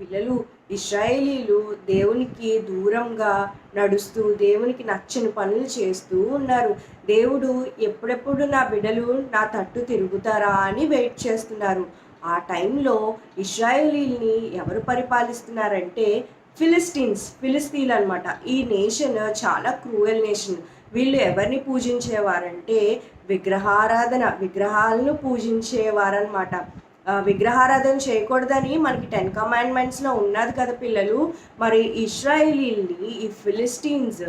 పిల్లలు ఇస్రాయేలీలు దేవునికి దూరంగా నడుస్తూ దేవునికి నచ్చని పనులు చేస్తూ ఉన్నారు. దేవుడు ఎప్పుడెప్పుడు నా బిడ్డలు నా తట్టు తిరుగుతారా అని వెయిట్ చేస్తున్నారు. ఆ టైంలో ఇస్రాయేలీల్ని ఎవరు పరిపాలిస్తున్నారంటే ఫిలిస్టీన్స్ ఫిలిస్తీన్ అనమాట ఈ నేషన్ చాలా క్రూయల్ నేషన్. వీళ్ళు ఎవరిని పూజించేవారంటే విగ్రహారాధన విగ్రహాలను పూజించేవారనమాట విగ్రహారాధన చేయకూడదని మనకి టెన్ కమాండ్మెంట్స్లో ఉన్నది కదా పిల్లలు. మరి ఇస్రాయేలీల్ని ఈ ఫిలిస్టీన్స్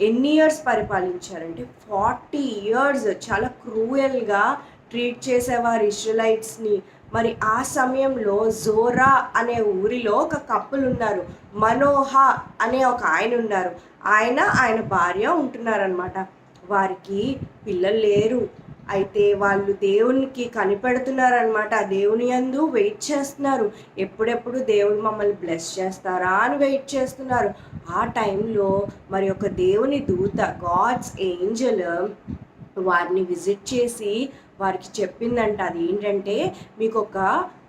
ఎన్ని ఇయర్స్ పరిపాలించారంటే ఫార్టీ ఇయర్స్ చాలా క్రూయల్గా ట్రీట్ చేసేవారు ఇస్రాలైట్స్ని మరి ఆ సమయంలో జోరా అనే ఊరిలో ఒక కప్పులు ఉన్నారు. మనోహ అనే ఒక ఆయన ఉన్నారు. ఆయన ఆయన భార్య ఉంటున్నారనమాట వారికి పిల్లలు లేరు. అయితే వాళ్ళు దేవునికి కనిపెడుతున్నారనమాట ఆ దేవుని యందు వెయిట్ చేస్తున్నారు. ఎప్పుడెప్పుడు దేవుడు మమ్మల్ని బ్లెస్ చేస్తారా అని వెయిట్ చేస్తున్నారు. ఆ టైంలో మరి ఒక దేవుని దూత గాడ్స్ ఏంజల్ వారిని విజిట్ చేసి వారికి చెప్పిందంట అది ఏంటంటే మీకు ఒక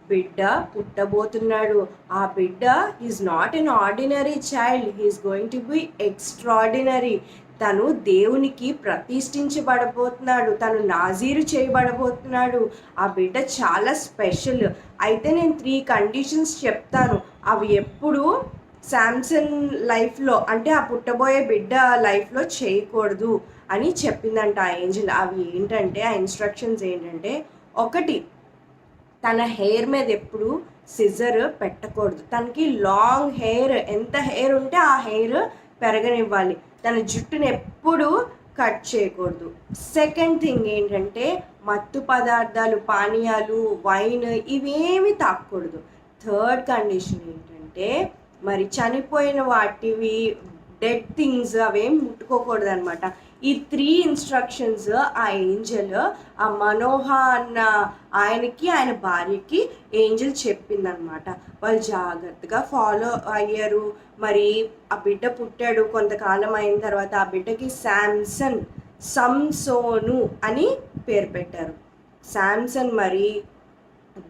బిడ్డ పుట్టబోతున్నాడు. ఆ బిడ్డ is not an ordinary child he's going to be extraordinary తను దేవునికి ప్రతిష్ఠించబడబోతున్నాడు. తను నాజీరు చేయబడబోతున్నాడు. ఆ బిడ్డ చాలా స్పెషల్ అయితే నేను త్రీ కండిషన్స్ చెప్తాను. అవి ఎప్పుడు శాంసన్ లైఫ్లో అంటే ఆ పుట్టబోయే బిడ్డ లైఫ్లో చేయకూడదు అని చెప్పిందంట ఆ ఏంజిల్ అవి ఏంటంటే ఆ ఇన్స్ట్రక్షన్స్ ఏంటంటే ఒకటి తన హెయిర్ మీద ఎప్పుడు సిజర్ పెట్టకూడదు. తనకి లాంగ్ హెయిర్ ఎంత హెయిర్ ఉంటే ఆ హెయిర్ పెరగనివ్వాలి. తన జుట్టుని ఎప్పుడు కట్ చేయకూడదు. సెకండ్ థింగ్ ఏంటంటే మత్తు పదార్థాలు పానీయాలు వైన్ ఇవేమి తాకూడదు. థర్డ్ కండిషన్ ఏంటంటే మరి చనిపోయిన వాటివి డెడ్ థింగ్స్ అవేం ముట్టుకోకూడదు అనమాట ఈ త్రీ ఇన్స్ట్రక్షన్స్ ఆ ఏంజల్ ఆ మనోహ అన్న ఆయనకి ఆయన భార్యకి ఏంజల్ చెప్పిందనమాట వాళ్ళు జాగ్రత్తగా ఫాలో అయ్యారు. మరి ఆ బిడ్డ పుట్టాడు కొంతకాలం అయిన తర్వాత ఆ బిడ్డకి శాంసన్ సంసోను అని పేరు పెట్టారు. శాంసన్ మరి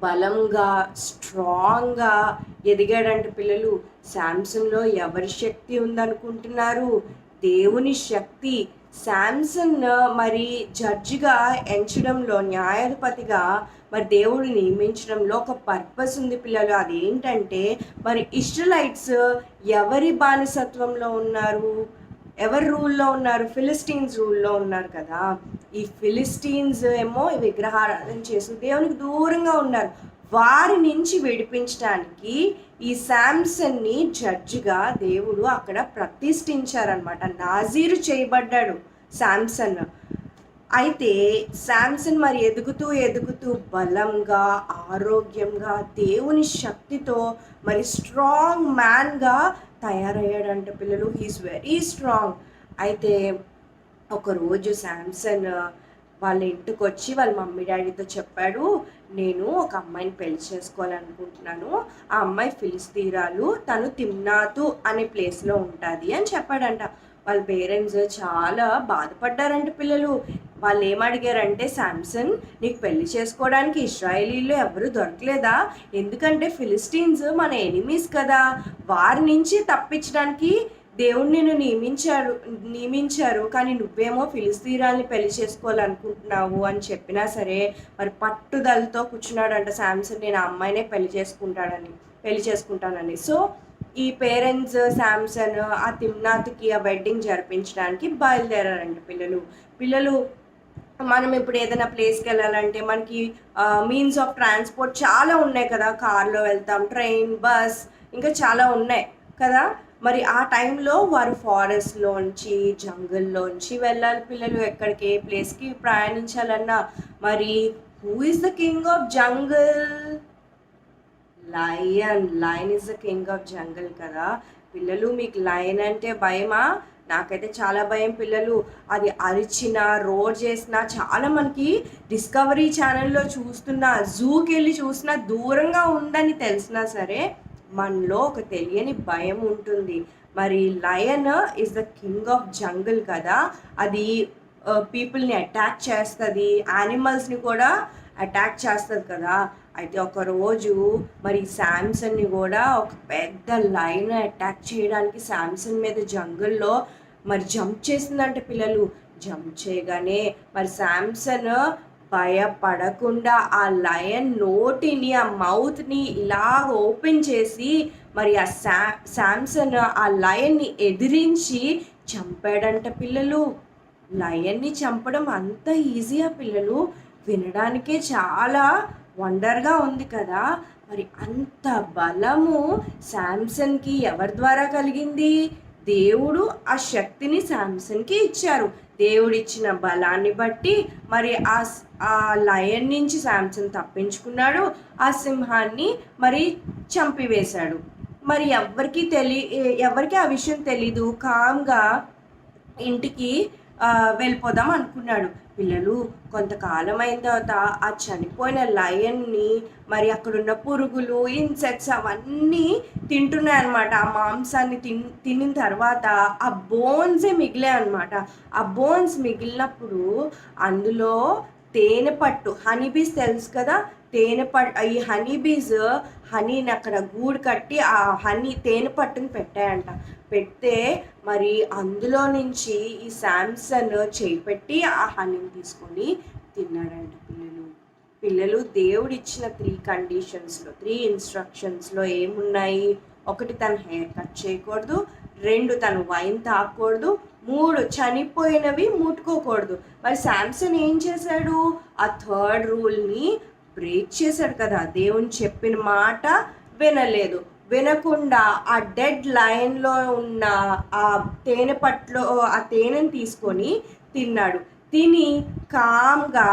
బలంగా స్ట్రాంగ్గా ఎదిగాడంట పిల్లలు. శాంసన్లో ఎవరి శక్తి ఉందనుకుంటున్నారు? దేవుని శక్తి. శాంసన్ మరి జడ్జిగా ఎంచడంలో న్యాయాధిపతిగా మరి దేవుడు నియమించడంలో ఒక పర్పస్ ఉంది పిల్లలు. అదేంటంటే మరి ఇస్ట్రలైట్స్ ఎవరి బానిసత్వంలో ఉన్నారు? ఎవరి రూల్లో ఉన్నారు? ఫిలిస్టీన్స్ రూల్లో ఉన్నారు కదా. ఈ ఫిలిస్టీన్స్ ఏమో ఈ విగ్రహారాధన చేసి దేవునికి దూరంగా ఉన్నారు. వారి నుంచి విడిపించడానికి ఈ శాంసన్ని జడ్జిగా దేవుడు అక్కడ ప్రతిష్ఠించారనమాట నాజీరు చేయబడ్డాడు శాంసన్. అయితే శాంసన్ మరి ఎదుగుతూ ఎదుగుతూ బలంగా ఆరోగ్యంగా దేవుని శక్తితో మరి స్ట్రాంగ్ మ్యాన్గా తయారయ్యాడంట పిల్లలు. హీస్ వెరీ స్ట్రాంగ్ అయితే ఒకరోజు శాంసన్ వాళ్ళ ఇంటికి వచ్చి వాళ్ళ మమ్మీ డాడీతో చెప్పాడు నేను ఒక అమ్మాయిని పెళ్ళి చేసుకోవాలనుకుంటున్నాను. ఆ అమ్మాయి ఫిలిస్తీరాలు తను తిమ్నాతు అనే ప్లేస్లో ఉంటుంది అని చెప్పాడంట. వాళ్ళ పేరెంట్స్ చాలా బాధపడ్డారంట పిల్లలు. వాళ్ళు ఏమడిగారంటే శాంసన్ నీకు పెళ్ళి చేసుకోవడానికి ఇస్రాయేలీలు ఎవరు దొరకలేదా? ఎందుకంటే ఫిలిస్టీన్స్ మన ఎనిమీస్ కదా. వారి నుంచి తప్పించడానికి దేవుడు నిన్ను నియమించారు నియమించారు. కానీ నువ్వేమో ఫిలిస్తీరాల్ని పెళ్ళి చేసుకోవాలనుకుంటున్నావు అని చెప్పినా సరే మరి పట్టుదలతో కూర్చున్నాడంట శాంసన్ నేను ఆ అమ్మాయినే పెళ్ళి చేసుకుంటాడని పెళ్ళి చేసుకుంటానని. సో ఈ పేరెంట్స్ శాంసన్ ఆ తిమ్నాథ్కి ఆ వెడ్డింగ్ జరిపించడానికి బయలుదేరారంట పిల్లలు. పిల్లలు మనం ఇప్పుడు ఏదైనా ప్లేస్కి వెళ్ళాలంటే మనకి మీన్స్ ఆఫ్ ట్రాన్స్పోర్ట్ చాలా ఉన్నాయి కదా. కార్లో వెళ్తాం ట్రైన్ బస్ ఇంకా చాలా ఉన్నాయి కదా. మరి ఆ టైంలో వారు ఫారెస్ట్లోంచి జంగల్లోంచి వెళ్ళాలి పిల్లలు ఎక్కడికి ఏ ప్లేస్కి ప్రయాణించాలన్నా. మరి who is the king of jungle lion lion is the king of jungle కదా. పిల్లలు మీకు లయన్ అంటే భయమా? నాకైతే చాలా భయం పిల్లలు. అది అరిచిన రోడ్ చేసిన చాలా మనకి డిస్కవరీ ఛానల్లో చూస్తున్నా జూకి వెళ్ళి చూసినా దూరంగా ఉందని తెలిసినా సరే మనలో ఒక తెలియని భయం ఉంటుంది. మరి lion is the king of jungle కదా. అది పీపుల్ని అటాక్ చేస్తుంది యానిమల్స్ని కూడా అటాక్ చేస్తుంది కదా. అయితే ఒకరోజు మరి శాంసన్ని కూడా ఒక పెద్ద లైన్ అటాక్ చేయడానికి శాంసన్ మీద జంగుల్లో మరి జంప్ చేసిందంట పిల్లలు. జంప్ చేయగానే మరి శాంసన్ భయపడకుండా ఆ లయన్ నోటిని ఆ మౌత్ని ఇలా ఓపెన్ చేసి మరి ఆ శా శాంసన్ ఆ లయన్ని ఎదిరించి చంపాడంట పిల్లలు. లయన్ని చంపడం అంత ఈజీయా పిల్లలు. వినడానికే చాలా వండర్గా ఉంది కదా. మరి అంత బలము శాంసన్కి ఎవరి ద్వారా కలిగింది? దేవుడు ఆ శక్తిని శాంసన్కి ఇచ్చారు. దేవుడు ఇచ్చిన బలాన్ని బట్టి మరి ఆ ఆ లయన్ నుంచి శాంసన్ తప్పించుకున్నాడు. ఆ సింహాన్ని మరి చంపివేశాడు. మరి ఎవరికి తెలి ఎవరికి ఆ విషయం తెలీదు. కామ్గా ఇంటికి వెళ్ళిపోదాం అనుకున్నాడు. పిల్లలు కొంతకాలం అయిన తర్వాత ఆ చనిపోయిన లయన్ని మరి అక్కడున్న పురుగులు ఇన్సెక్ట్స్ అవన్నీ తింటున్నాయి అనమాట ఆ మాంసాన్ని తిన్ తినిన తర్వాత ఆ బోన్సే మిగిలాయి అనమాట ఆ బోన్స్ మిగిలినప్పుడు అందులో తేనె పట్టు హనీ బీస్ తెలుసు కదా? తేనె పట్టు ఈ హనీ బీస్ హనీని అక్కడ గూడు కట్టి ఆ హనీ తేనె పట్టుని పెట్టాయంట. పెడితే మరి అందులో నుంచి ఈ శాంసన్ చేయి పెట్టి ఆ హనీని తీసుకొని తిన్నాడంట పిల్లలు. పిల్లలు దేవుడిచ్చిన త్రీ కండిషన్స్లో త్రీ ఇన్స్ట్రక్షన్స్లో ఏమున్నాయి? ఒకటి తన హెయిర్ కట్ చేయకూడదు రెండు తను వైన్ తాగకూడదు మూడు చనిపోయినవి ముట్టుకోకూడదు. మరి శాంసన్ ఏం చేశాడు? ఆ థర్డ్ రూల్ని బ్రేక్ చేశాడు కదా దేవుని చెప్పిన మాట వినలేదు. వినకుండా ఆ డెడ్ లైన్లో ఉన్న ఆ తేనె పట్లో ఆ తేనెని తీసుకొని తిన్నాడు. తిని కామ్గా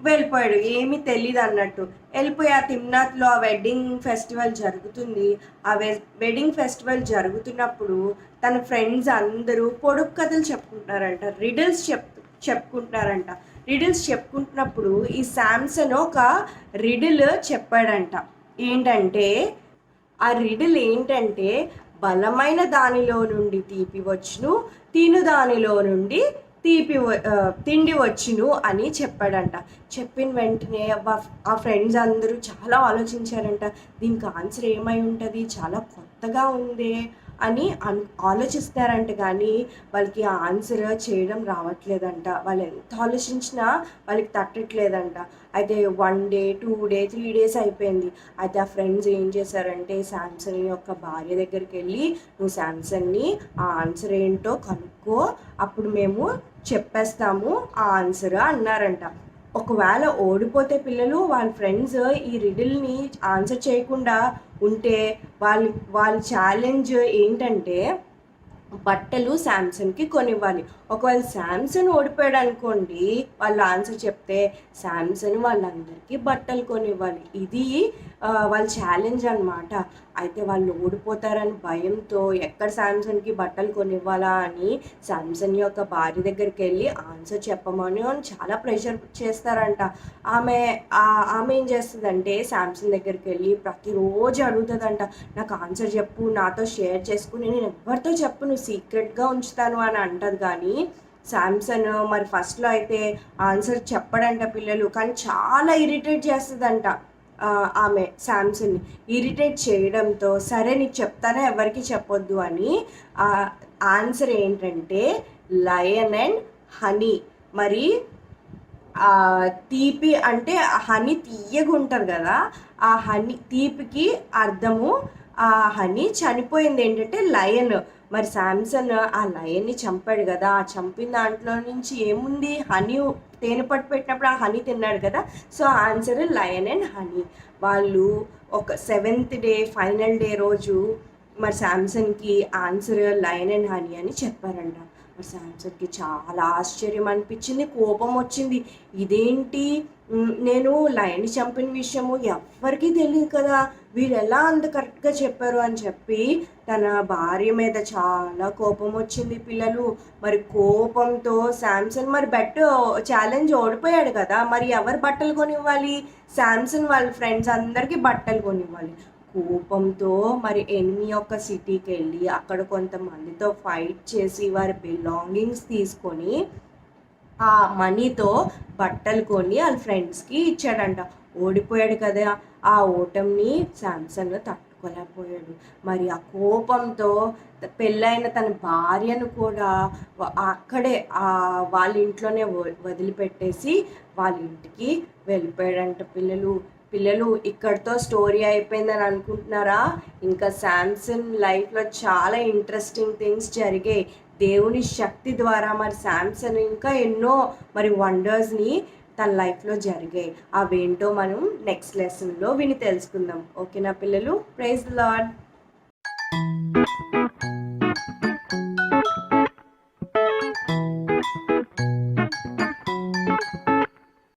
వెళ్ళిపోయాడు. ఏమీ తెలియదు అన్నట్టు. వెళ్ళిపోయి ఆ తిమ్నాథ్లో ఆ వెడ్డింగ్ ఫెస్టివల్ జరుగుతుంది. ఆ వెడ్డింగ్ ఫెస్టివల్ జరుగుతున్నప్పుడు తన ఫ్రెండ్స్ అందరూ పొడుపు కథలు చెప్పుకుంటున్నారంట. రిడిల్స్ చెప్ చెప్పుకుంటున్నారంట. రిడిల్స్ చెప్పుకుంటున్నప్పుడు ఈ శాంసన్ ఒక రిడిల్ చెప్పాడంట. ఏంటంటే ఆ రిడిల్ ఏంటంటే బలమైన దానిలో నుండి తీపి వచ్చును తిను దానిలో నుండి తీపి తిండి వచ్చును అని చెప్పాడంట. చెప్పిన వెంటనే ఆ ఫ్రెండ్స్ అందరూ చాలా ఆలోచించారంట. దీనికి ఆన్సర్ ఏమై ఉంటుంది? చాలా కొత్తగా ఉంది. అని అన్ ఆలోచిస్తారంట కానీ వాళ్ళకి ఆ ఆన్సర్ చేయడం రావట్లేదంట. వాళ్ళు ఎంత ఆలోచించినా వాళ్ళకి తట్టట్లేదంట. అయితే one day two day three days అయిపోయింది. అయితే ఆ ఫ్రెండ్స్ ఏం చేశారంటే శాంసంగ్ యొక్క భార్య దగ్గరికి వెళ్ళి నువ్వు శాంసంగ్ని ఆ ఆన్సర్ ఏంటో కనుక్కో. అప్పుడు మేము చెప్పేస్తాము ఆ ఆన్సర్ అన్నారంట. ఒకవేళ ఓడిపోతే పిల్లలు వాళ్ళ ఫ్రెండ్స్ ఈ రిడిల్ని ఆన్సర్ చేయకుండా ఉంటే వాళ్ళ వాళ్ళ ఛాలెంజ్ ఏంటంటే బట్టలు శాంసంగ్కి కొనివ్వాలి. ఒకవేళ శాంసంగ్ ఓడిపోయాడు అనుకోండి వాళ్ళు ఆన్సర్ చెప్తే శాంసంగ్ వాళ్ళందరికీ బట్టలు కొనివ్వాలి. ఇది వాళ్ళ ఛాలెంజ్ అనమాట అయితే వాళ్ళు ఓడిపోతారని భయంతో ఎక్కడ శాంసంగ్కి బట్టలు కొనివ్వాలా అని శాంసంగ్ యొక్క భార్య దగ్గరికి వెళ్ళి ఆన్సర్ చెప్పమని అని చాలా ప్రెషర్ చేస్తారంట. ఆమె ఆమె ఏం చేస్తుందంటే శాంసంగ్ దగ్గరికి వెళ్ళి ప్రతిరోజు అడుగుతుందంట. నాకు ఆన్సర్ చెప్పు నాతో షేర్ చేసుకుని నేను ఎవరితో చెప్పు నువ్వు సీక్రెట్గా ఉంచుతాను అని అంటది. కానీ శాంసంగ్ మరి ఫస్ట్లో అయితే ఆన్సర్ చెప్పడంట పిల్లలు. కానీ చాలా ఇరిటేట్ చేస్తుందంట. ఆమె శాంసంగ్ని ఇరిటేట్ చేయడంతో సరే నీకు చెప్తానే ఎవరికి చెప్పొద్దు అని ఆన్సర్ ఏంటంటే లయన్ అండ్ హనీ. మరి తీపి అంటే హనీ తీయగా ఉంటారు కదా ఆ హనీ తీపికి అర్థము ఆ హనీ చనిపోయింది ఏంటంటే లయన్. మరి శాంసన్ ఆ లయన్ని చంపాడు కదా ఆ చంపిన దాంట్లో నుంచి ఏముంది? హనీ తేనె పట్టు పెట్టినప్పుడు ఆ హనీ తిన్నాడు కదా? So answer lion and honey. వాళ్ళు ఒక సెవెంత్ డే ఫైనల్ డే రోజు మరి శాంసంగ్కి ఆన్సర్ లయన్ అండ్ హనీ అని చెప్పారంట. మరి శాంసంగ్కి చాలా ఆశ్చర్యం అనిపించింది కోపం వచ్చింది. ఇదేంటి? నేను లయన్ చంపిన విషయము ఎవ్వరికీ తెలియదు కదా. వీరు ఎలా అంత కరెక్ట్గా చెప్పారు అని చెప్పి తన భార్య మీద చాలా కోపం వచ్చింది పిల్లలు. మరి కోపంతో శాంసంగ్ మరి బెట్ ఛాలెంజ్ ఓడిపోయాడు కదా. మరి ఎవరు బట్టలు కొనివ్వాలి? శాంసంగ్ వాళ్ళ ఫ్రెండ్స్ అందరికీ బట్టలు కొనివ్వాలి. కోపంతో మరి ఎనిమి యొక్క సిటీకి వెళ్ళి అక్కడ కొంతమందితో ఫైట్ చేసి వారి బిలాంగింగ్స్ తీసుకొని ఆ మనీతో బట్టలు కొని వాళ్ళ ఫ్రెండ్స్కి ఇచ్చాడంట. ఓడిపోయాడు కదా. ఆ ఓటమిని శాంసంగ్ తట్టుకోలేకపోయాడు. మరి ఆ కోపంతో పెళ్ళైన తన భార్యను కూడా అక్కడే ఆ వాళ్ళ ఇంట్లోనే వదిలిపెట్టేసి వాళ్ళ ఇంటికి వెళ్ళిపోయాడంట పిల్లలు. పిల్లలు ఇక్కడితో స్టోరీ అయిపోయిందని అనుకుంటున్నారా? ఇంకా శాంసన్ లైఫ్లో చాలా ఇంట్రెస్టింగ్ థింగ్స్ జరిగాయి. దేవుని శక్తి ద్వారా మరి శాంసన్ ఇంకా ఎన్నో మరి వండర్స్ని తన లైఫ్లో జరిగాయి. అవేంటో మనం నెక్స్ట్ లెసన్లో విని తెలుసుకుందాం. ఓకేనా పిల్లలు? Praise lord